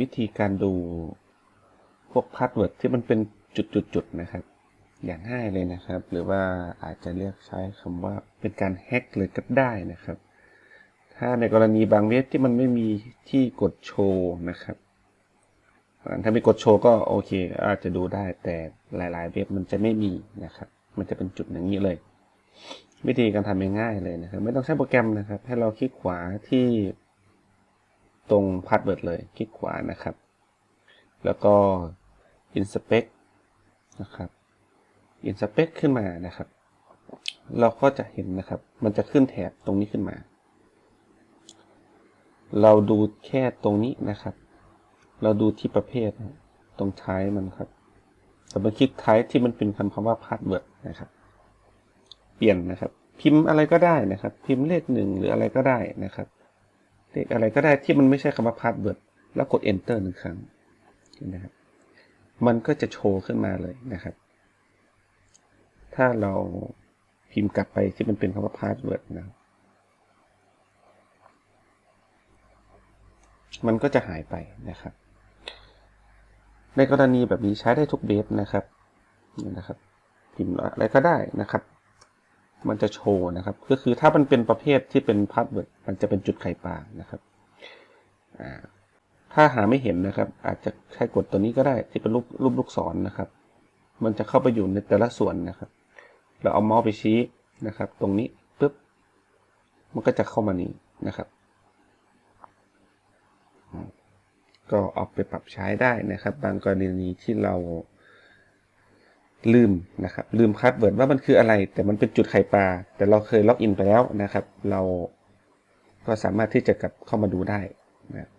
วิธีการดูพวกพาสเวิร์ดที่มันเป็นจุดๆนะครับ อย่างง่ายเลยนะครับ หรือว่าอาจจะเรียกใช้คำว่าเป็นการแฮ็กเลยก็ได้นะครับ ถ้าในกรณีบางเว็บที่มันไม่มีที่กดโชว์นะครับถ้ามีกดโชว์ก็โอเค อาจจะดูได้แต่หลายๆ เว็บมันจะไม่มีนะครับ มันจะเป็นจุดอย่างนี้เลย วิธีการทำง่ายๆเลยนะครับ ไม่ต้องใช้โปรแกรมนะครับ ให้เราคลิกขวาที่ ตรงพาสเวิร์ดเลยคลิกขวานะครับ แล้วก็ inspect นะครับ inspect ขึ้นมานะครับ เราก็จะเห็นนะครับ มันจะขึ้นแถบตรงนี้ขึ้นมา เราดูแค่ตรงนี้นะครับ เราดูที่ประเภทตรงท้ายมันครับแต่มาคลิกท้ายที่มันเป็นคำคำว่า password นะครับ เปลี่ยนนะครับ พิมพ์อะไรก็ได้นะครับ พิมพ์เลขหนึ่งหรืออะไรก็ได้นะครับ เลขอะไรก็ได้ที่มันไม่ใช่คำว่า password แล้วกด enter หนึ่งครั้งนไหมครับ มันก็จะโชว์ขึ้นมาเลยนะครับ ถ้าเราพิมพ์กลับไปที่มันเป็นคำว่า password นะมันก็จะหายไปนะครับ ในกรณีแบบนี้ใช้ได้ทุกเบฟนะครับนี่นะครับ พิมพ์อะไรก็ได้นะครับ มันจะโชว์นะครับ ก็คือถ้ามันเป็นประเภทที่เป็นพาสเวิร์ดมันจะเป็นจุดไข่ปลานะครับถ้าหาไม่เห็นนะครับ อาจจะใช้กดตัวนี้ก็ได้ที่เป็นรูปรูปลูกศรนนะครับ มันจะเข้าไปอยู่ในแต่ละส่วนนะครับ เราเอาเมาส์ไปชี้นะครับ ตรงนี้ปุ๊บมันก็จะเข้ามานี้นะครับ ก็เอาไปปรับใช้ได้นะครับ บางกรณีที่เรา ลืมนะครับลืมพาสเวิร์ดว่ามันคืออะไร แต่มันเป็นจุดไข่ปลา แต่เราเคยล็อกอินไปแล้วนะครับ เราก็สามารถที่จะกลับเข้ามาดูได้นะครับ